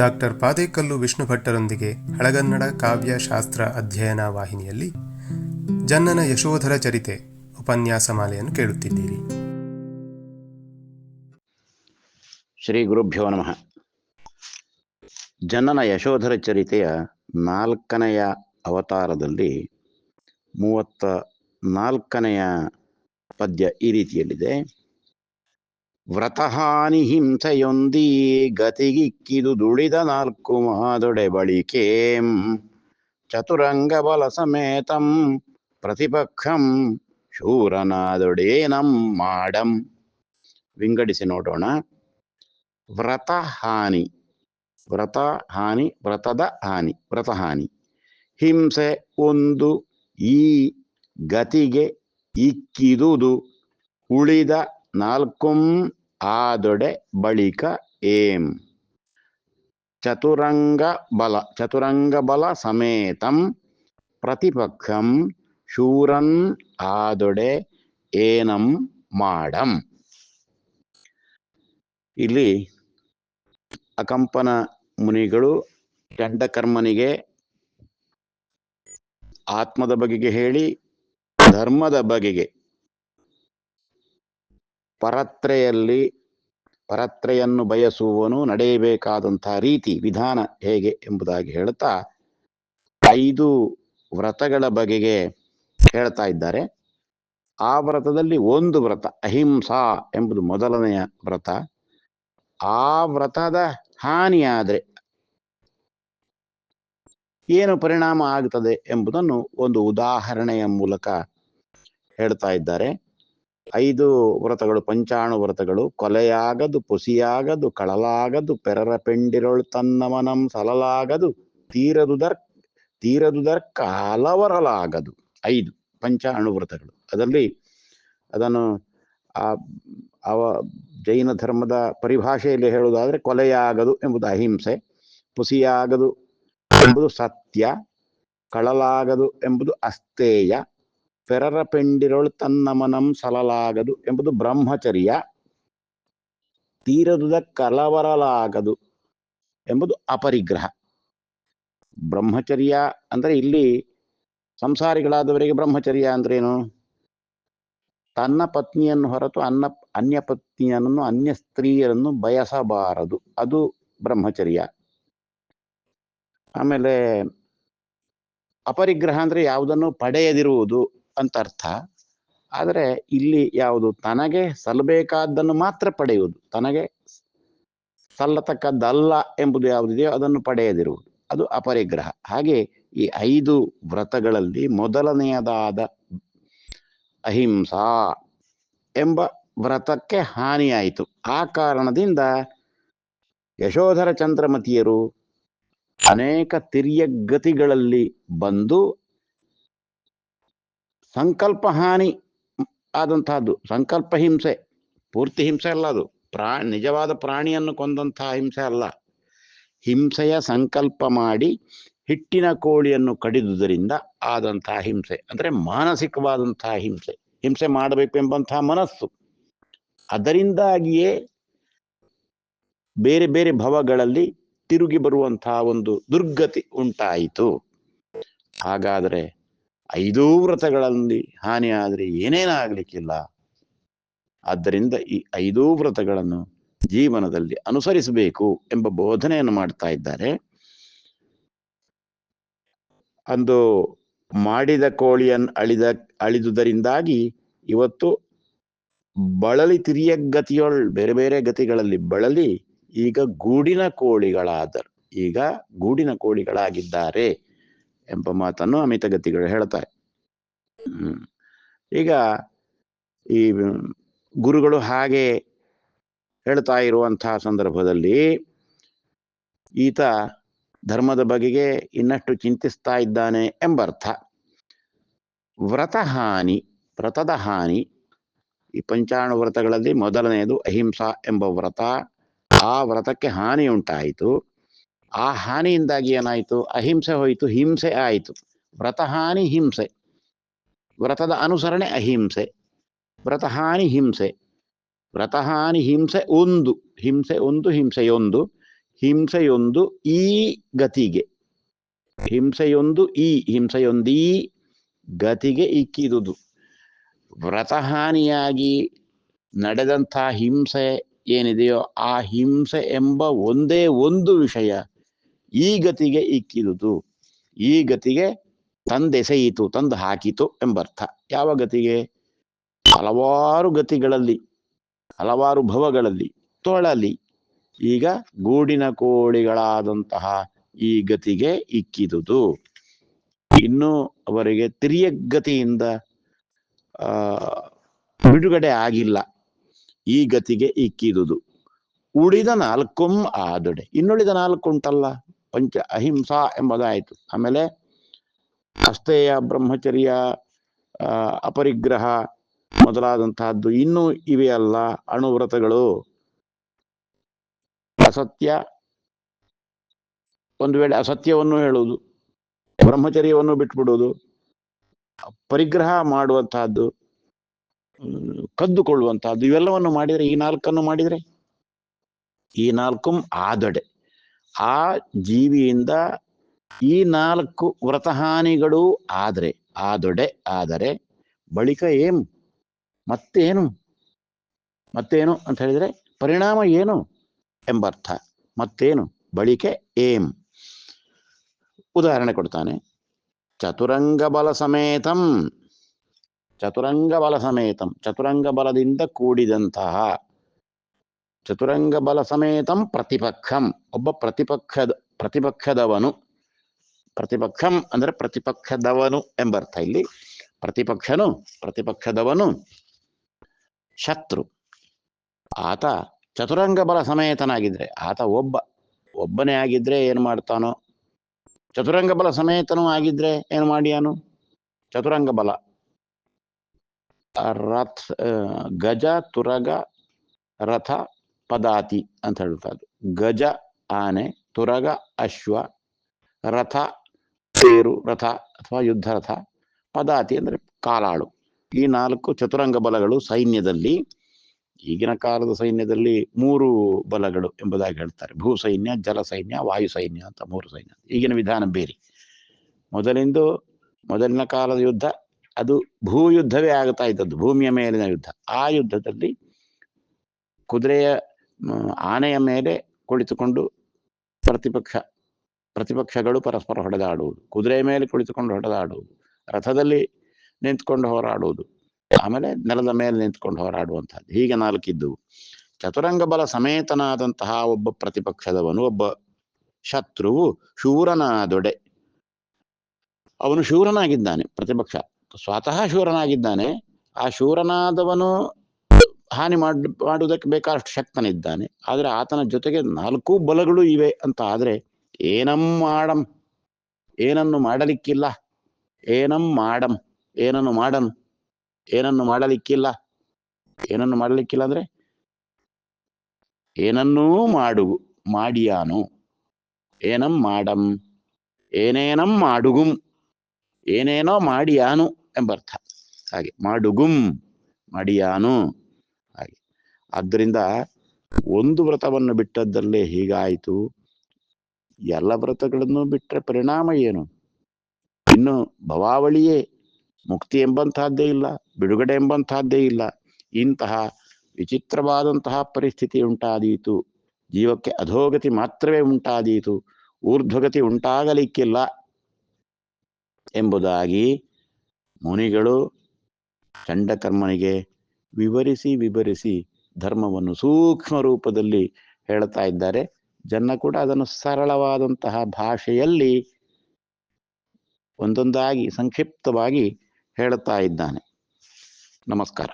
Doctor Padekallu Vishnu ಭಟ್ಟರೊಂದಿಗೆ ಹಳಗನ್ನಡ ಕಾವ್ಯ ಶಾಸ್ತ್ರ ಅಧ್ಯಯನ ವಾಹಿನಿಯಲ್ಲಿ ಜನ್ನನ ಯಶೋಧರ ಚರಿತೆ ಉಪನ್ಯಾಸ ಮಾಲೆಯನ್ನು ಕೇಳುತ್ತಿದ್ದೀರಿ. ಶ್ರೀ ಗುರುಭ್ಯೋ ನಮಃ. ಜನ್ನನ ಯಶೋಧರ ಚರಿತೆಯ ನಾಲ್ಕನೆಯ ಅವತಾರದಲ್ಲಿ ಮೂವತ್ತ ನಾಲ್ಕನೆಯ ಪದ್ಯ ಈ ರೀತಿಯಲ್ಲಿದೆ. ವ್ರತಹಾನಿ ಹಿಂಸೆಯೊಂದಿ ಗತಿಗಿಕ್ಕಿದು ದುಡಿದ ನಾಲ್ಕು ಮಾದೊಡೆ ಬಳಿಕೇಂ. ಚತುರಂಗ ಬಲ ಸಮೇತಂ ಪ್ರತಿಪಕ್ಷಂ ಶೂರನಾದೊಡೇನಂ ಮಾಡಂ. ವಿಂಗಡಿಸಿ ನೋಡೋಣ. ವ್ರತ ಹಾನಿ ವ್ರತ ಹಾನಿ ವ್ರತದ ಹಾನಿ ವ್ರತ ಹಾನಿ ಹಿಂಸೆ ಒಂದು, ಈ ಗತಿಗೆ ಇಕ್ಕಿದುದು ಉಳಿದ ನಾಲ್ಕುಂ ಆದೊಡೆ ಬಳಿಕ ಏಂ. ಚತುರಂಗ ಬಲ ಚತುರಂಗ ಬಲ ಸಮೇತಂ ಪ್ರತಿಪಕ್ಷಂ ಶೂರನ್ ಆದೊಡೆ ಏನಂ ಮಾಡಂ. ಇಲ್ಲಿ ಅಕಂಪನ ಮುನಿಗಳು ಚಂಡಕರ್ಮನಿಗೆ ಆತ್ಮದ ಬಗೆಗೆ ಹೇಳಿ, ಧರ್ಮದ ಬಗೆಗೆ ಪರತ್ರೆಯಲ್ಲಿ ಪರತ್ರೆಯನ್ನು ಬಯಸುವವನು ನಡೆಯಬೇಕಾದಂತಹ ರೀತಿ, ವಿಧಾನ ಹೇಗೆ ಎಂಬುದಾಗಿ ಹೇಳ್ತಾ ಐದು ವ್ರತಗಳ ಬಗೆಗೆ ಹೇಳ್ತಾ ಇದ್ದಾರೆ. ಆ ವ್ರತದಲ್ಲಿ ಒಂದು ವ್ರತ, ಅಹಿಂಸಾ ಎಂಬುದು ಮೊದಲನೆಯ ವ್ರತ. ಆ ವ್ರತದ ಹಾನಿಯಾದರೆ ಏನು ಪರಿಣಾಮ ಆಗ್ತದೆ ಎಂಬುದನ್ನು ಒಂದು ಉದಾಹರಣೆಯ ಮೂಲಕ ಹೇಳ್ತಾ ಇದ್ದಾರೆ. ಐದು ವ್ರತಗಳು, ಪಂಚಾಣು ವ್ರತಗಳು, ಕೊಲೆಯಾಗದು, ಪುಸಿಯಾಗದು, ಕಳಲಾಗದು, ಪೆರರ ಪೆಂಡಿರೊಳ್ ತನ್ನಮನಂ ಸಲಲಾಗದು, ತೀರದುದರ್ ತೀರದುದರ್ ಹಲವರಲಾಗದು ಐದು ಪಂಚಾಣು ವ್ರತಗಳು. ಅದರಲ್ಲಿ ಅದನ್ನು ಆ ಅವ ಜೈನ ಧರ್ಮದ ಪರಿಭಾಷೆಯಲ್ಲಿ ಹೇಳುವುದಾದ್ರೆ ಕೊಲೆಯಾಗದು ಎಂಬುದು ಅಹಿಂಸೆ, ಪುಸಿಯಾಗದು ಎಂಬುದು ಸತ್ಯ, ಕಳಲಾಗದು ಎಂಬುದು ಅಸ್ತೇಯ ಪೆರರ ಪೆಂಡಿರೋಳು ತನ್ನ ಮನಂ ಸಲಲಾಗದು ಎಂಬುದು ಬ್ರಹ್ಮಚರ್ಯ. ತೀರದುದ ಕಲವರಲಾಗದು ಎಂಬುದು ಅಪರಿಗ್ರಹ. ಬ್ರಹ್ಮಚರ್ಯ ಅಂದ್ರೆ ಇಲ್ಲಿ ಸಂಸಾರಿಗಳಾದವರಿಗೆ ಬ್ರಹ್ಮಚರ್ಯ ಅಂದ್ರೇನು? ತನ್ನ ಪತ್ನಿಯನ್ನು ಹೊರತು ಅನ್ನ, ಅನ್ಯ ಪತ್ನಿಯನ್ನು ಅನ್ಯ ಸ್ತ್ರೀಯರನ್ನು ಬಯಸಬಾರದು. ಅದು ಬ್ರಹ್ಮಚರ್ಯ. ಆಮೇಲೆ ಅಪರಿಗ್ರಹ ಅಂದ್ರೆ ಯಾವುದನ್ನು ಪಡೆಯದಿರುವುದು. ಅಂತ ಅರ್ಥ. ಆದರೆ ಇಲ್ಲಿ ಯಾವುದು? ತನಗೆ ಸಲ್ಲಬೇಕಾದ್ದನ್ನು ಮಾತ್ರ ಪಡೆಯುವುದು. ತನಗೆ ಸಲ್ಲತಕ್ಕದ್ದಲ್ಲ ಎಂಬುದು ಯಾವುದಿದೆಯೋ ಅದನ್ನು ಪಡೆಯದಿರುವುದು. ಅದು ಅಪರಿಗ್ರಹ. ಹಾಗೆ ಈ ಐದು ವ್ರತಗಳಲ್ಲಿ ಮೊದಲನೆಯದಾದ ಅಹಿಂಸಾ ಎಂಬ ವ್ರತಕ್ಕೆ ಹಾನಿಯಾಯಿತು. ಆ ಕಾರಣದಿಂದ ಯಶೋಧರ ಚಂದ್ರಮತಿಯರು ಅನೇಕ ತಿರ್ಯಗತಿಗಳಲ್ಲಿ ಬಂದು ಸಂಕಲ್ಪ ಹಾನಿ ಆದಂತಹದ್ದು. ಸಂಕಲ್ಪ ಹಿಂಸೆ, ಪೂರ್ತಿ ಹಿಂಸೆ ಅಲ್ಲ ಅದು. ಪ್ರಾ, ನಿಜವಾದ ಪ್ರಾಣಿಯನ್ನು ಕೊಂದಂತಹ ಹಿಂಸೆ ಅಲ್ಲ. ಹಿಂಸೆಯ ಸಂಕಲ್ಪ ಮಾಡಿ ಹಿಟ್ಟಿನ ಕೋಳಿಯನ್ನು ಕಡಿದುದರಿಂದ ಆದಂತಹ ಹಿಂಸೆ. ಅಂದ್ರೆ ಮಾನಸಿಕವಾದಂತಹ ಹಿಂಸೆ. ಹಿಂಸೆ ಮಾಡಬೇಕು ಎಂಬಂತಹ ಮನಸ್ಸು. ಅದರಿಂದಾಗಿಯೇ ಬೇರೆ ಬೇರೆ ಭವಗಳಲ್ಲಿ ತಿರುಗಿ ಬರುವಂತಹ ಒಂದು ದುರ್ಗತಿ ಉಂಟಾಯಿತು. ಹಾಗಾದರೆ ಐದೂ ವ್ರತಗಳಲ್ಲಿ ಹಾನಿಯಾದರೆ ಏನೇನಾಗಲಿಕ್ಕಿಲ್ಲ? ಆದ್ದರಿಂದ ಈ ಐದೂ ವ್ರತಗಳನ್ನು ಜೀವನದಲ್ಲಿ ಅನುಸರಿಸಬೇಕು ಎಂಬ ಬೋಧನೆಯನ್ನು ಮಾಡ್ತಾ ಇದ್ದಾರೆ. ಅಂದು ಮಾಡಿದ ಕೋಳಿಯನ್ನು ಅಳಿದ, ಅಳಿದುದರಿಂದಾಗಿ ಇವತ್ತು ಬಳಲಿ ತಿರಿಯ ಗತಿಯೊಳ್, ಬೇರೆ ಬೇರೆ ಗತಿಗಳಲ್ಲಿ ಬಳಲಿ ಈಗ ಗೂಡಿನ ಕೋಳಿಗಳಾದರು ಈಗ ಗೂಡಿನ ಕೋಳಿಗಳಾಗಿದ್ದಾರೆ. ಎಂಬ ಮಾತನ್ನು ಅಮಿತಗತಿಗಳು ಹೇಳ್ತಾರೆ. ಈಗ ಈ ಗುರುಗಳು ಹಾಗೆ ಹೇಳ್ತಾ ಇರುವಂತಹ ಸಂದರ್ಭದಲ್ಲಿ ಈತ ಧರ್ಮದ ಬಗೆಗೆ ಇನ್ನಷ್ಟು ಚಿಂತಿಸ್ತಾ ಇದ್ದಾನೆ ಎಂಬರ್ಥ. ವ್ರತ ಹಾನಿ ವ್ರತದ ಹಾನಿ ಈ ಪಂಚಾಣು ವ್ರತಗಳಲ್ಲಿ ಮೊದಲನೆಯದು ಅಹಿಂಸಾ ಎಂಬ ವ್ರತ. ಆ ವ್ರತಕ್ಕೆ ಹಾನಿ ಉಂಟಾಯಿತು ಆ ಹಾನಿಯಿಂದಾಗಿ ಏನಾಯಿತು? ಅಹಿಂಸೆ ಹೋಯಿತು, ಹಿಂಸೆ ಆಯಿತು. ವ್ರತಹಾನಿ ಹಿಂಸೆ. ವ್ರತದ ಅನುಸರಣೆ ಅಹಿಂಸೆ. ವ್ರತಹಾನಿ ಹಿಂಸೆ. ವ್ರತಹಾನಿ ಹಿಂಸೆ ಒಂದು. ಹಿಂಸೆ ಒಂದು ಹಿಂಸೆಯೊಂದು ಹಿಂಸೆಯೊಂದು ಈ ಗತಿಗೆ. ಹಿಂಸೆಯೊಂದು ಈ ಹಿಂಸೆಯೊಂದೀ ಗತಿಗೆ ಇಕ್ಕಿದುದು. ವ್ರತಹಾನಿಯಾಗಿ ನಡೆದಂಥ ಹಿಂಸೆ ಏನಿದೆಯೋ ಆ ಹಿಂಸೆ ಎಂಬ ಒಂದೇ ಒಂದು ವಿಷಯ ಈ ಗತಿಗೆ ಇಕ್ಕಿದುದು. ಈ ಗತಿಗೆ ತಂದೆಸೆಯಿತು ತಂದು ಹಾಕಿತು ಎಂಬರ್ಥ. ಯಾವ ಗತಿಗೆ? ಹಲವಾರು ಗತಿಗಳಲ್ಲಿ, ಹಲವಾರು ಭವಗಳಲ್ಲಿ ತೊಳಲಿ. ಈಗ ಗೂಡಿನ ಕೋಳಿಗಳಾದಂತಹ ಈ ಗತಿಗೆ ಇಕ್ಕಿದುದು. ಇನ್ನು ಅವರಿಗೆ ತಿರ್ಯಗತಿಯಿಂದ ಗತಿಯಿಂದ ಬಿಡುಗಡೆ ಆಗಿಲ್ಲ. ಈ ಗತಿಗೆ ಇಕ್ಕಿದುದು. ಉಳಿದ ನಾಲ್ಕುಂ ಆದೊಡೆ. ಇನ್ನುಳಿದ ನಾಲ್ಕು ಉಂಟಲ್ಲ? ಪಂಚ ಅಹಿಂಸಾ ಎಂಬುದಾಯಿತು. ಆಮೇಲೆ ಅಸ್ತೇಯ ಬ್ರಹ್ಮಚರ್ಯ ಅಪರಿಗ್ರಹ ಮೊದಲಾದಂತಹದ್ದು ಇನ್ನೂ ಇವೆಯಲ್ಲ ಅಣುವ್ರತಗಳು. ಅಸತ್ಯ, ಒಂದು ವೇಳೆ ಅಸತ್ಯವನ್ನು ಹೇಳುವುದು, ಬ್ರಹ್ಮಚರ್ಯವನ್ನು ಬಿಟ್ಬಿಡುವುದು, ಪರಿಗ್ರಹ ಮಾಡುವಂತಹದ್ದು, ಕದ್ದುಕೊಳ್ಳುವಂತಹದ್ದು, ಇವೆಲ್ಲವನ್ನು ಮಾಡಿದರೆ ಈ ನಾಲ್ಕನ್ನು ಮಾಡಿದರೆ? ಈ ನಾಲ್ಕು ಆದೊಡೆ. ಆ ಜೀವಿಯಿಂದ ಈ ನಾಲ್ಕು ವ್ರತಹಾನಿಗಳು ಆ ಆದೊಡೆ, ಆದರೆ ಬಳಿಕ ಏನು? ಮತ್ತೇನು? ಮತ್ತೇನು ಅಂತ ಹೇಳಿದ್ರೆ ಪರಿಣಾಮ ಏನು ಎಂಬರ್ಥ. ಮತ್ತೇನು? ಬಳಿಕೆ ಏಂ ಉದಾಹರಣೆ ಕೊಡ್ತಾನೆ. ಚತುರಂಗ ಬಲ ಸಮೇತಂ. ಚತುರಂಗ ಬಲ ಸಮೇತಂ. ಚತುರಂಗ ಬಲದಿಂದ ಕೂಡಿದಂತಹ ಚತುರಂಗ ಬಲ ಸಮೇತಂ ಪ್ರತಿಪಕ್ಷಂ. ಒಬ್ಬ ಪ್ರತಿಪಕ್ಷದ, ಪ್ರತಿಪಕ್ಷದವನು, ಪ್ರತಿಪಕ್ಷಂ ಅಂದ್ರೆ ಪ್ರತಿಪಕ್ಷದವನು ಎಂಬರ್ಥ ಇಲ್ಲಿ. ಪ್ರತಿಪಕ್ಷನು, ಪ್ರತಿಪಕ್ಷದವನು ಶತ್ರು. ಆತ ಚತುರಂಗ ಬಲ ಸಮೇತನಾಗಿದ್ರೆ ಆತ ಒಬ್ಬ, ಒಬ್ಬನೇ ಆಗಿದ್ರೆ ಏನು ಮಾಡ್ತಾನೋ? ಚತುರಂಗ ಬಲ ಸಮೇತನೂ ಆಗಿದ್ರೆ ಏನು ಮಾಡ್ಯಾನು? ಚತುರಂಗ ಬಲ ರಥ್, ಗಜ, ತುರಗ, ರಥ ಪದಾತಿ ಅಂತ ಹೇಳ್ತಾರೆ ಗಜ, ಆನೆ, ತುರಗ, ಅಶ್ವ, ರಥ, ತೇರು ರಥ ಅಥವಾ ಯುದ್ಧ ರಥ, ಪದಾತಿ ಅಂದ್ರೆ ಕಾಲಾಳು. ಈ ನಾಲ್ಕು ಚತುರಂಗ ಬಲಗಳು ಸೈನ್ಯದಲ್ಲಿ, ಈಗಿನ ಕಾಲದ ಸೈನ್ಯದಲ್ಲಿ ಮೂರು ಬಲಗಳು ಎಂಬುದಾಗಿ ಹೇಳ್ತಾರೆ. ಭೂ ಸೈನ್ಯ, ಜಲ ಸೈನ್ಯ ಅಂತ ಮೂರು ಸೈನ್ಯ. ಈಗಿನ ವಿಧಾನ ಬೇರೆ. ಮೊದಲಿಂದು, ಮೊದಲಿನ ಕಾಲದ ಯುದ್ಧ, ಅದು ಭೂ ಯುದ್ಧವೇ ಆಗ್ತಾ ಇದ್ದದ್ದು, ಭೂಮಿಯ ಮೇಲಿನ ಯುದ್ಧ. ಆ ಯುದ್ಧದಲ್ಲಿ ಕುದುರೆಯ ಆನೆಯ ಮೇಲೆ ಕುಳಿತುಕೊಂಡು ಪ್ರತಿಪಕ್ಷ, ಪ್ರತಿಪಕ್ಷಗಳು ಪರಸ್ಪರ ಹೊಡೆದಾಡುವುದು ಕುದುರೆಯ ಮೇಲೆ ಕುಳಿತುಕೊಂಡು ಹೊಡೆದಾಡುವುದು, ರಥದಲ್ಲಿ ನಿಂತ್ಕೊಂಡು ಹೋರಾಡುವುದು, ಆಮೇಲೆ ನೆಲದ ಮೇಲೆ ನಿಂತ್ಕೊಂಡು ಹೋರಾಡುವಂತಹದ್ದು ಹೀಗೆ ನಾಲ್ಕಿದ್ದವು ಚತುರಂಗ ಬಲ ಸಮೇತನಾದಂತಹ ಒಬ್ಬ ಪ್ರತಿಪಕ್ಷದವನು, ಒಬ್ಬ ಶತ್ರುವು ಶೂರನಾದೊಡೆ ಅವನು ಶೂರನಾಗಿದ್ದಾನೆ, ಪ್ರತಿಪಕ್ಷ. ಸ್ವತಃ ಶೂರನಾಗಿದ್ದಾನೆ. ಆ ಶೂರನಾದವನು ಹಾನಿ ಮಾಡ್, ಮಾಡುವುದಕ್ಕೆ ಬೇಕಾದಷ್ಟು ಶಕ್ತನಿದ್ದಾನೆ ಆದರೆ ಆತನ ಜೊತೆಗೆ ನಾಲ್ಕು ಬಲಗಳು ಇವೆ ಅಂತ ಆದರೆ ಏನಂ ಮಾಡಂ, ಏನನ್ನು ಮಾಡಲಿಕ್ಕಿಲ್ಲ, ಏನಂ ಮಾಡಂ, ಏನನ್ನು ಮಾಡನ್ ಏನನ್ನು ಮಾಡಲಿಕ್ಕಿಲ್ಲ ಏನನ್ನು ಮಾಡಲಿಕ್ಕಿಲ್ಲ ಅಂದ್ರೆ ಏನನ್ನೂ ಮಾಡು, ಮಾಡಿಯಾನು. ಏನಂ ಮಾಡಂ, ಏನೇನಂ ಮಾಡುಗುಂ, ಏನೇನೋ ಮಾಡಿಯಾನು ಎಂಬರ್ಥ. ಹಾಗೆ, ಮಾಡುಗುಂ, ಮಾಡಿಯಾನು. ಹಾಗೆ. ಆದ್ದರಿಂದ ಒಂದು ವ್ರತವನ್ನು ಬಿಟ್ಟದ್ದಲ್ಲೇ ಹೀಗಾಯಿತು. ಎಲ್ಲ ವ್ರತಗಳನ್ನು ಬಿಟ್ಟರೆ ಪರಿಣಾಮ ಏನು? ಇನ್ನು ಭವಾವಳಿಯೇ ಮುಕ್ತಿ ಎಂಬಂತಹದ್ದೇ ಇಲ್ಲ, ಬಿಡುಗಡೆ ಎಂಬಂತಹದ್ದೇ ಇಲ್ಲ. ಇಂತಹ ವಿಚಿತ್ರವಾದಂತಹ ಪರಿಸ್ಥಿತಿ ಉಂಟಾದೀತು. ಜೀವಕ್ಕೆ ಅಧೋಗತಿ ಮಾತ್ರವೇ ಉಂಟಾದೀತು. ಊರ್ಧ್ವಗತಿ ಉಂಟಾಗಲಿಕ್ಕಿಲ್ಲ ಎಂಬುದಾಗಿ ಮುನಿಗಳು ಚಂಡಕರ್ಮನಿಗೆ ವಿವರಿಸಿ ವಿವರಿಸಿ ಧರ್ಮವನ್ನು ಸೂಕ್ಷ್ಮ ರೂಪದಲ್ಲಿ ಹೇಳ್ತಾ ಇದ್ದಾರೆ. ಜನ ಕೂಡ ಅದನ್ನು ಸರಳವಾದಂತಹ ಭಾಷೆಯಲ್ಲಿ ಒಂದೊಂದಾಗಿ, ಸಂಕ್ಷಿಪ್ತವಾಗಿ ಹೇಳ್ತಾ ಇದ್ದಾನೆ. ನಮಸ್ಕಾರ.